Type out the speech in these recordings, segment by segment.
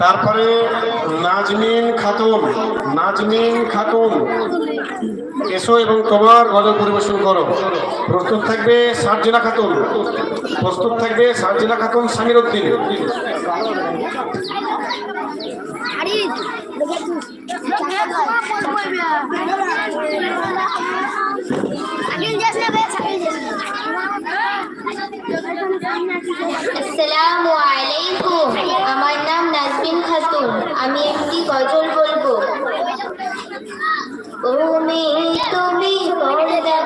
তারপরে নাজমিন খাতুন নাজমিন খাতুন। এসো এবং তোমার গজল পরিবেশন করো। প্রস্তুত থাকবে সার্জিনা খাতুন। প্রস্তুত থাকবে সার্জিনা খাতুন সামির উদ্দিন আগে আসসালামু আলাইকুম। আমার নাম নাজবিন খাতুন। আমি একটি গজল বলব। তুমি তুমি পর্দা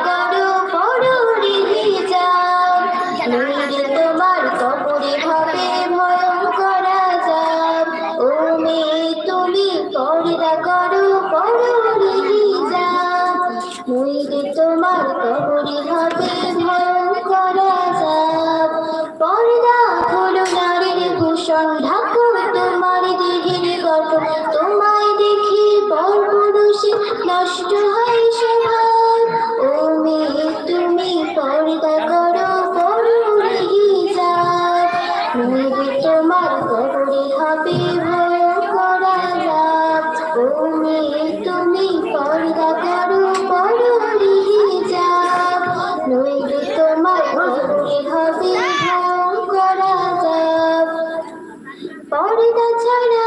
পর্দা ছাড়া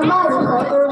Yang.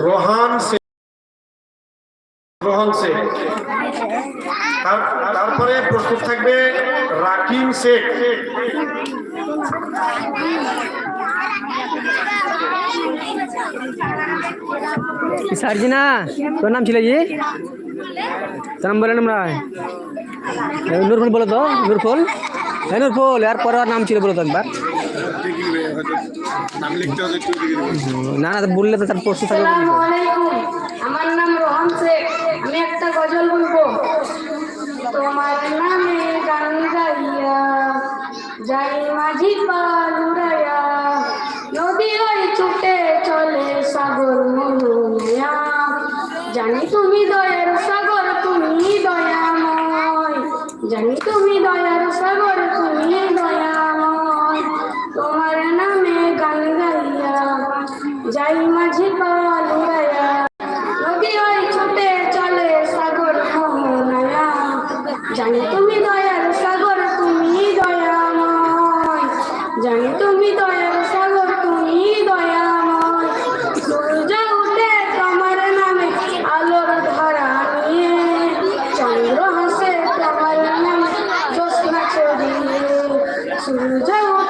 রোহান সে রোহন শেখ তারপরে প্রস্তুত থাকবে রাকিম শেখ সার্জিনা তোর নাম ছিল জি তোর নাম বলে আমরা নূরফুল বলো তো নূরফুল হ্যাঁ নূরফুল আর পরে নাম ছিল বলো তো একবার না না, বললে তো তার প্রশ্ন থাকবে আমার নাম রোহন শেখ। আমি একটা গজল বলব। তোমার নামে গান গাইয়া, যাই মাঝি পা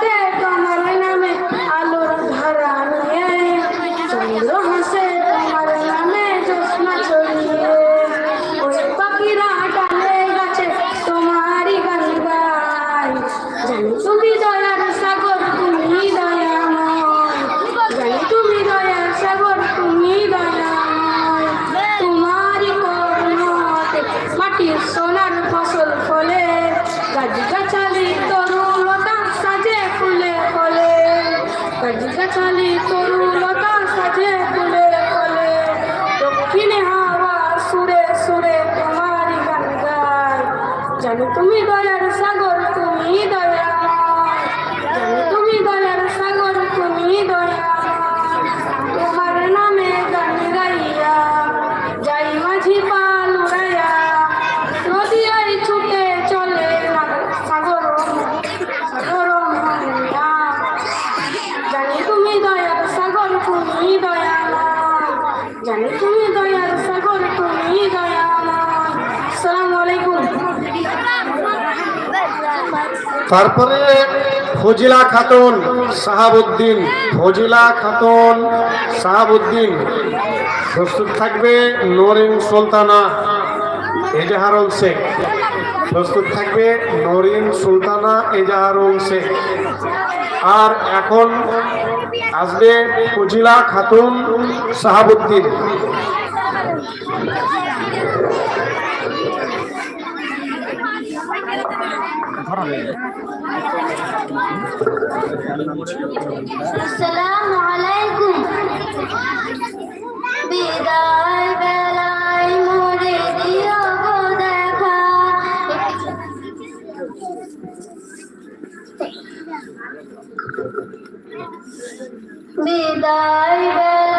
Okay. তারপরে ফজিলা খাতুন সাহাবুদ্দিন ফজিলা খাতুন সাহাবুদ্দিন প্রস্তুত থাকবে নরিন সুলতানা এজাহারুল শেখ প্রস্তুত থাকবে নরিন সুলতানা এজাহারুল শেখ আর এখন আসবে ফজিলা খাতুন সাহাবুদ্দিন আসসালামু আলাইকুম বিদায় বেলায় মোরে দিও গো দেখা বিদায় বেলায়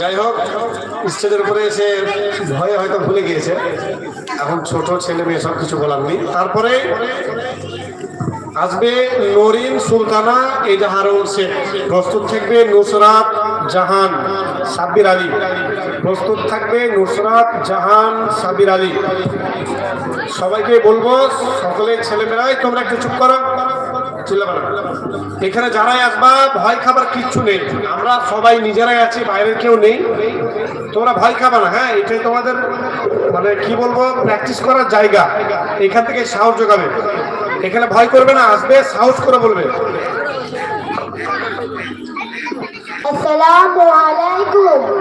যাই হোক স্টেজের উপরে এসে ভয়ে হয়তো ভুলে গিয়েছে। এখন ছোট ছেলে মেয়ে সব কিছু বলার নেই। তারপরে আসবে নরিন সুলতানা এজাহারুল শেখ প্রস্তুত থাকবে নুসরাত জাহান সাব্বির আলী। প্রস্তুত থাকবে নুসরাত জাহান সাবির আলী। সবাইকে বলব, সকলে ছেলেমেয়েরাই, তোমরা একটু চুপ করো। এখানে যারাই আসবা, ভয় খাবার কিচ্ছু নেই। আমরা সবাই নিজেরাই আছি, বাইরের কেউ নেই। তোমরা ভয় খাবা না হ্যাঁ? এটাই তোমাদের মানে কি বলব প্র্যাকটিস করার জায়গা। এখান থেকে সাহস যোগাবে। এখানে ভয় করবে না, আসবে, সাহস করে বলবে। আসসালামু আলাইকুম।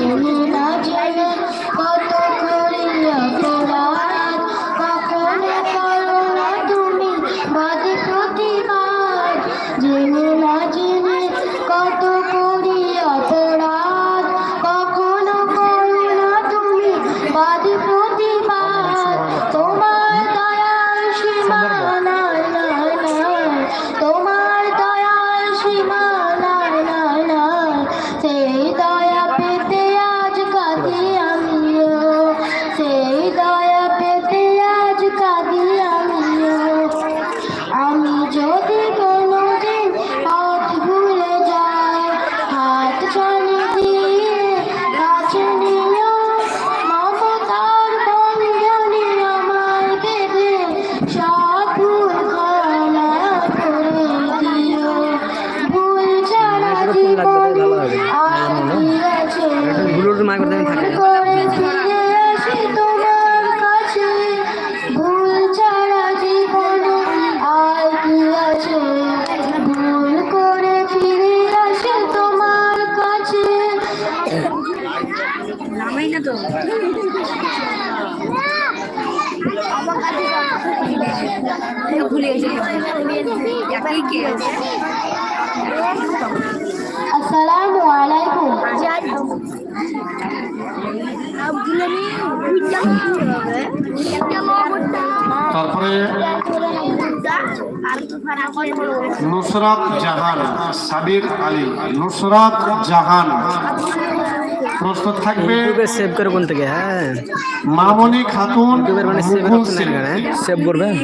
কত আসসালামু আলাইকুম। তারপরে নুসরাত জাহান সাবির আলী। নুসরাত জাহান। প্রস্তুত থাকবে। ইউটিউবে সেভ করে কোন থেকে হ্যাঁ। মামনি খাতুন ইউটিউবের মানে সেভ অপশন শেখ সেভ করবেন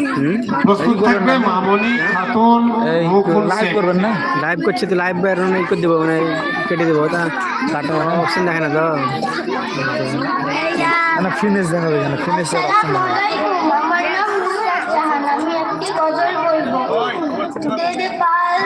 প্রস্তুত থাকবে মামনি খাতুন মুকুল লাইভ করবেন না? লাইভ করছি তো লাইভ বের ই করে দেবো মানে কেটে দেবো তা কাটা অপশন দেখে না তো। না ফিনিশ দেখাবে কেন ফিনিশ অপশন আলাইকুম আমার নাম আমি একটি গজল বলব। দে দে পাল